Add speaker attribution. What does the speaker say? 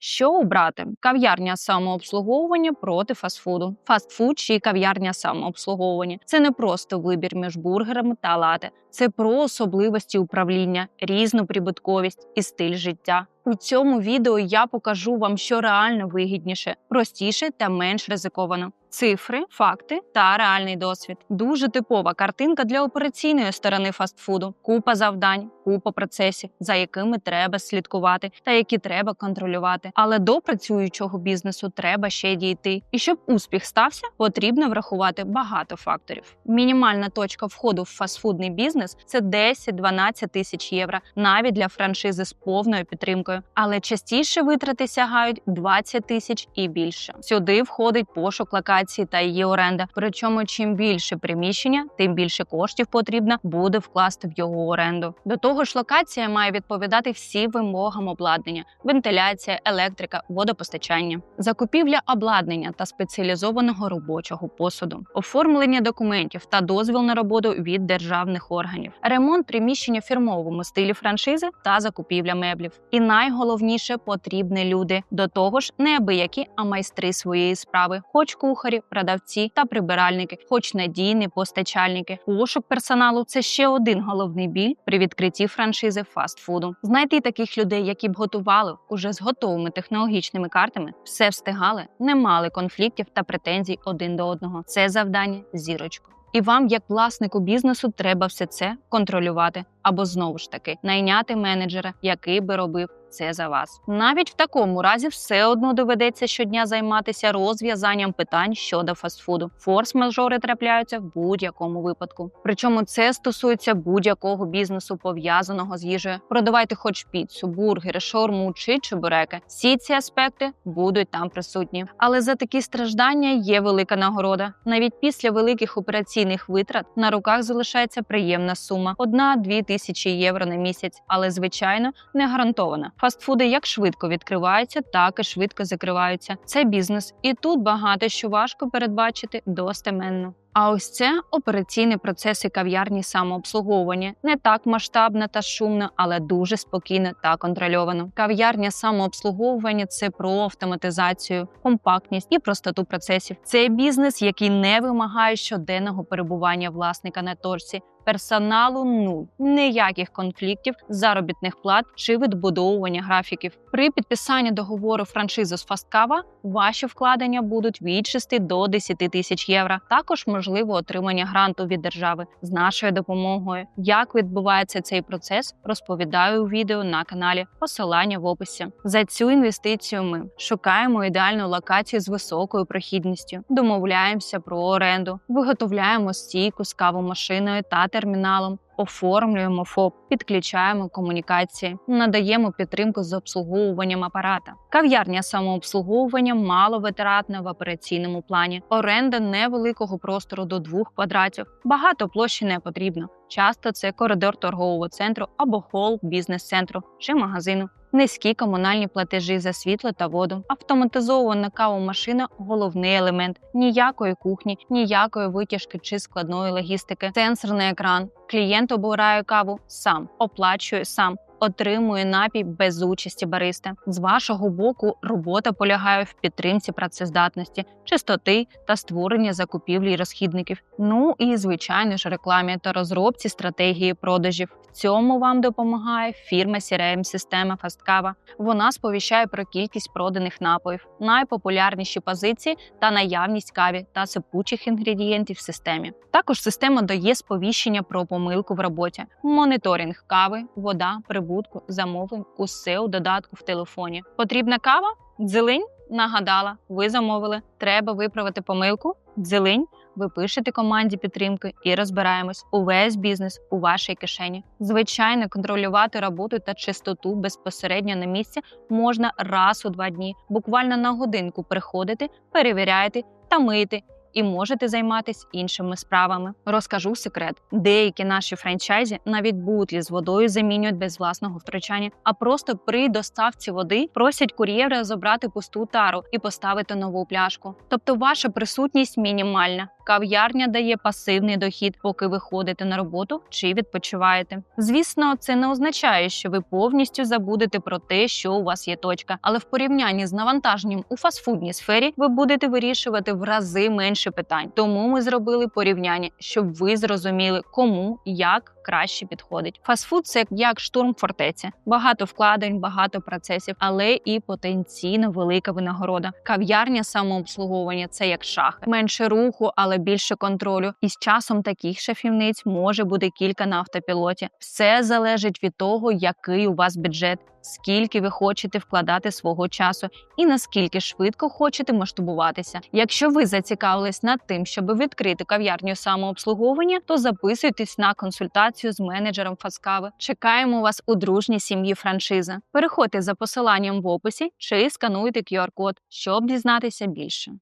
Speaker 1: Що обрати? Кав'ярня самообслуговування проти фастфуду. Фастфуд чи кав'ярня самообслуговування це не просто вибір між бургерами та лати. Це про особливості управління, різну прибутковість і стиль життя. У цьому відео я покажу вам, що реально вигідніше, простіше та менш ризиковано. Цифри, факти та реальний досвід. Дуже типова картинка для операційної сторони фастфуду. Купа завдань, купа процесів, за якими треба слідкувати та які треба контролювати. Але до працюючого бізнесу треба ще дійти. І щоб успіх стався, потрібно врахувати багато факторів. Мінімальна точка входу в фастфудний бізнес це 10-12 тисяч євро, навіть для франшизи з повною підтримкою. Але частіше витрати сягають 20 тисяч і більше. Сюди входить пошук локації та її оренда. Причому, чим більше приміщення, тим більше коштів потрібно буде вкласти в його оренду. До того ж, локація має відповідати всім вимогам обладнання: вентиляція, електрика, водопостачання, закупівля обладнання та спеціалізованого робочого посуду, оформлення документів та дозвіл на роботу від державних органів, ремонт приміщення в фірмовому стилі франшизи та закупівля меблів. І найголовніше потрібні люди. До того ж, не абиякі, а майстри своєї справи, хоч кухарі, продавці та прибиральники, хоч надійні постачальники. Пошук персоналу це ще один головний біль при відкритті франшизи фастфуду. Знайти таких людей, які б готували уже з готовими технологічними картами, все встигали, не мали конфліктів та претензій один до одного. Це завдання зірочку. І вам, як власнику бізнесу, треба все це контролювати або знову ж таки найняти менеджера, який би робив це за вас. Навіть в такому разі все одно доведеться щодня займатися розв'язанням питань щодо фастфуду. Форс-мажори трапляються в будь-якому випадку. Причому це стосується будь-якого бізнесу пов'язаного з їжею. Продавайте, хоч піцу, бургери, шаурму чи чебуреки. Всі ці аспекти будуть там присутні. Але за такі страждання є велика нагорода. Навіть після великих операційних витрат на руках залишається приємна сума: одна-дві тисячі євро на місяць, але звичайно не гарантована. Фастфуди як швидко відкриваються, так і швидко закриваються. Це бізнес, і тут багато що важко передбачити достеменно. А ось це операційні процеси кав'ярні самообслуговування не так масштабно та шумно, але дуже спокійно та контрольовано. Кав'ярня самообслуговування це про автоматизацію, компактність і простоту процесів. Це бізнес, який не вимагає щоденного перебування власника на точці. Персоналу нуль, ніяких конфліктів, заробітних плат чи відбудовування графіків. При підписанні договору франшизи з Фасткава ваші вкладення будуть від 6 до 10 тисяч євро. Також можливо отримання гранту від держави з нашою допомогою. Як відбувається цей процес, розповідаю у відео на каналі. Посилання в описі. За цю інвестицію ми шукаємо ідеальну локацію з високою прохідністю, домовляємося про оренду, виготовляємо стійку з кавомашиною та терміналом. Оформлюємо ФОП, підключаємо комунікації, надаємо підтримку з обслуговуванням апарата. Кав'ярня самообслуговування маловитратна в операційному плані. Оренда невеликого простору до двох квадратів. Багато площі не потрібно. Часто це коридор торгового центру або хол бізнес-центру чи магазину. Низькі комунальні платежі за світло та воду, автоматизована кавомашина головний елемент. Ніякої кухні, ніякої витяжки чи складної логістики. Сенсорний екран. Клієнт обирає каву сам, оплачує сам. Отримує напій без участі бариста. З вашого боку робота полягає в підтримці працездатності, чистоти та створення закупівлі й розхідників. Ну і звичайно ж рекламі та розробці стратегії продажів. В цьому вам допомагає фірма crm система Фасткава. Вона сповіщає про кількість проданих напоїв, найпопулярніші позиції та наявність каві та сипучих інгредієнтів в системі. Також система дає сповіщення про помилку в роботі, моніторинг кави, вода, прибутку, замовлень, усе у додатку в телефоні. Потрібна кава? Дзелень? Нагадала, ви замовили. Треба виправити помилку. Дзелень. Ви пишете команді підтримки і розбираємось. Увесь бізнес у вашій кишені. Звичайно, контролювати роботу та чистоту безпосередньо на місці можна раз у два дні. Буквально на годинку приходити, перевіряєте та мити. І можете займатися іншими справами. Розкажу секрет: деякі наші франчайзі навіть бутлі з водою замінюють без власного втручання, а просто при доставці води просять кур'єра забрати пусту тару і поставити нову пляшку. Тобто, ваша присутність мінімальна. Кав'ярня дає пасивний дохід, поки ви ходите на роботу чи відпочиваєте. Звісно, це не означає, що ви повністю забудете про те, що у вас є точка, але в порівнянні з навантаженням у фастфудній сфері ви будете вирішувати в рази менше питань. Тому ми зробили порівняння, щоб ви зрозуміли, кому як краще підходить. Фастфуд це як штурм фортеці, багато вкладень, багато процесів, але і потенційно велика винагорода. Кав'ярня самообслуговування це як шах, менше руху, але більше контролю. І з часом таких шефівниць може бути кілька на автопілоті. Все залежить від того, який у вас бюджет. Скільки ви хочете вкладати свого часу, і наскільки швидко хочете масштабуватися. Якщо ви зацікавились над тим, щоб відкрити кав'ярню самообслуговування, то записуйтесь на консультацію з менеджером Фаскави. Чекаємо вас у дружній сім'ї франшизи. Переходьте за посиланням в описі чи скануйте QR-код, щоб дізнатися більше.